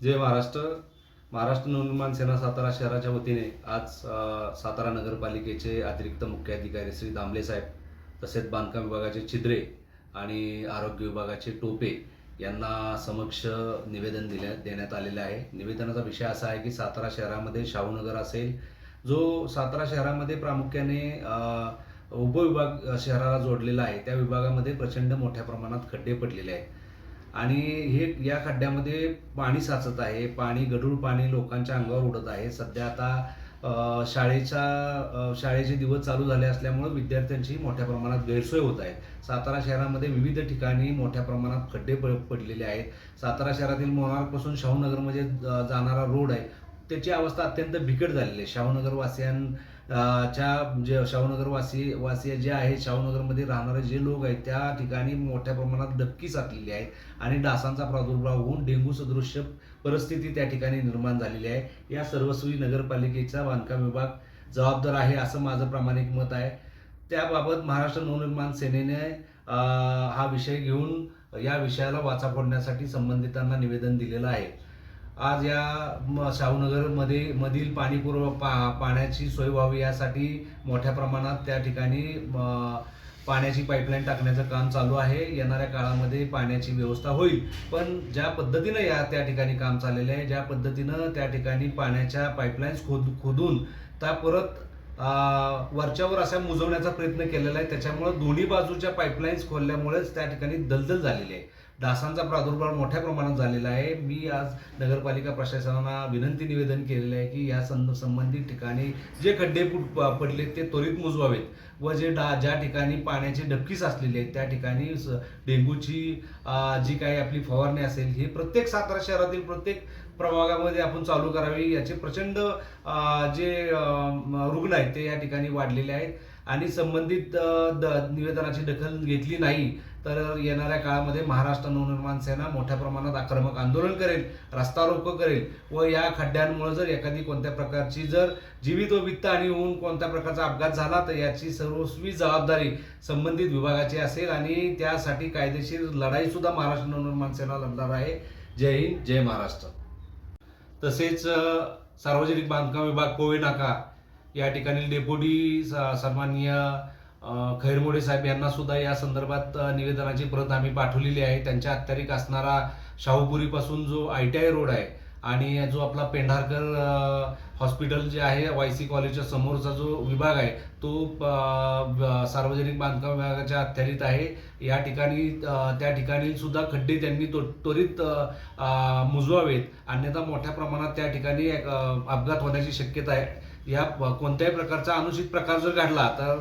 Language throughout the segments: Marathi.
जय महाराष्ट्र. महाराष्ट्र नवनिर्माण सेना सातारा शहराच्या वतीने आज सातारा नगरपालिकेचे अतिरिक्त मुख्य अधिकारी श्री दामले साहेब तसेच बांधकाम विभागाचे छिद्रे आणि आरोग्य विभागाचे टोपे यांना समक्ष निवेदन दिल्या देण्यात आलेले आहे. निवेदनाचा विषय असा आहे की सातारा शहरामध्ये शाहूनगर असेल जो सातारा शहरामध्ये प्रामुख्याने उपविभाग शहराला जोडलेला आहे त्या विभागामध्ये प्रचंड मोठ्या प्रमाणात खड्डे पडलेले आहेत. आणि हे या खड्ड्यामध्ये पाणी साचत आहे. पाणी गढूळ पाणी लोकांच्या अंगावर उडत आहे. सध्या आता शाळेच्या शाळेचे दिवस चालू झाले असल्यामुळे विद्यार्थ्यांची मोठ्या प्रमाणात गैरसोय होत आहे. सातारा शहरामध्ये विविध ठिकाणी मोठ्या प्रमाणात खड्डे प पडलेले आहेत. सातारा शहरातील मोनारपासून शाहूनगरमध्ये जाणारा रोड आहे. त्याची अवस्था अत्यंत बिकट झालेली आहे. शाहूनगरवासियां च्या जे शाहूनगर वासी वासी जे आहेत शाहूनगरमध्ये राहणारे जे लोक आहेत त्या ठिकाणी मोठ्या प्रमाणात डबकी साचलेली आहे आणि डासांचा प्रादुर्भाव होऊन डेंग्यू सदृश्य परिस्थिती त्या ठिकाणी निर्माण झालेली आहे. या सर्वस्वी नगरपालिकेचा बांधकाम विभाग जबाबदार आहे असं माझं प्रामाणिक मत आहे. त्याबाबत महाराष्ट्र नवनिर्माण सेनेने हा विषय घेऊन या विषयाला वाचा फोडण्यासाठी संबंधितांना निवेदन दिलेलं आहे. आज या म- शाहूनगरमध्ये मधील पाणीपुरव पा पाण्याची सोय व्हावी यासाठी मोठ्या प्रमाणात त्या ठिकाणी म, पाण्याची पाईपलाईन टाकण्याचं काम चालू आहे. येणाऱ्या काळामध्ये पाण्याची व्यवस्था होईल. पण ज्या पद्धतीनं या त्या ठिकाणी काम चाललेलं आहे ज्या पद्धतीनं त्या ठिकाणी पाण्याच्या पाईपलाईन्स खोद खोदून त्या परत वरच्यावर असा मुजवण्याचा प्रयत्न केलेला आहे. त्याच्यामुळे दोन्ही बाजूच्या पाईपलाईन्स खोलल्यामुळेच त्या ठिकाणी दलदल झालेली आहे. डासांचा प्रादुर्भाव मोठ्या प्रमाणात झालेला आहे. मी आज नगरपालिका प्रशासनाला विनंती निवेदन केलेलं आहे की या संद संबंधित ठिकाणी जे खड्डे पुट- प- पडले ते त्वरित मोजवावेत व जे डा ज्या ठिकाणी पाण्याची डबकी साचलेली आहेत त्या ठिकाणी स- डेंग्यूची जी काही आपली फवारणी असेल ही प्रत्येक सातारा शहरातील प्रत्येक प्रभागामध्ये आपण चालू करावी याचे प्रचंड जे रुग्ण आहेत ते या ठिकाणी वाढलेले आहेत. आणि संबंधित द- निवेदनाची दखल घेतली नाही तर येणाऱ्या काळामध्ये महाराष्ट्र नवनिर्माण सेना मोठ्या प्रमाणात आक्रमक आंदोलन करेल रस्ता रोको करेल व या खड्ड्यांमुळे जर एखादी कोणत्या प्रकारची जर जीवित व वित्त आणि होऊन कोणत्या प्रकारचा अपघात झाला तर याची सर्वस्वी जबाबदारी संबंधित विभागाची असेल आणि त्यासाठी कायदेशीर लढाईसुद्धा महाराष्ट्र नवनिर्माण सेना लढणार आहे. जय हिंद जय महाराष्ट्र. तसेच सार्वजनिक बांधकाम विभाग कोवे नाका या ठिकाणी डेप्युटी स- सन्माननीय खैरमोडे साहेब यांना सुद्धा या संदर्भात निवेदनाची प्रत आम्ही पाठवलेली आहे. त्यांच्या अत्यारिक असणारा शाहूपुरीपासून जो आय टी आय रोड आहे आणि जो आपला पेंढारकर हॉस्पिटल जे आहे वाय सी कॉलेजच्या समोरचा जो विभाग आहे तो ब- सार्वजनिक बांधकाम विभागाच्या अखत्यारीत आहे. या ठिकाणी त्या ठिकाणी सुद्धा खड्डे त्यांनी तो त्वरित मुजवावेत. अन्यथा मोठ्या प्रमाणात त्या ठिकाणी एक, अपघात होण्याची शक्यता आहे. या कोणत्याही प्रकारचा अनुचित प्रकार जर घडला तर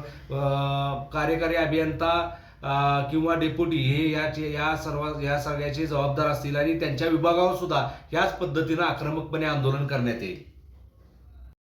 कार्यकारी अभियंता किंवा डेप्युटी हे याचे या सर्व या सगळ्याचे जबाबदार असतील आणि त्यांच्या विभागावर सुद्धा याच पद्धतीनं आक्रमकपणे आंदोलन करण्यात येईल.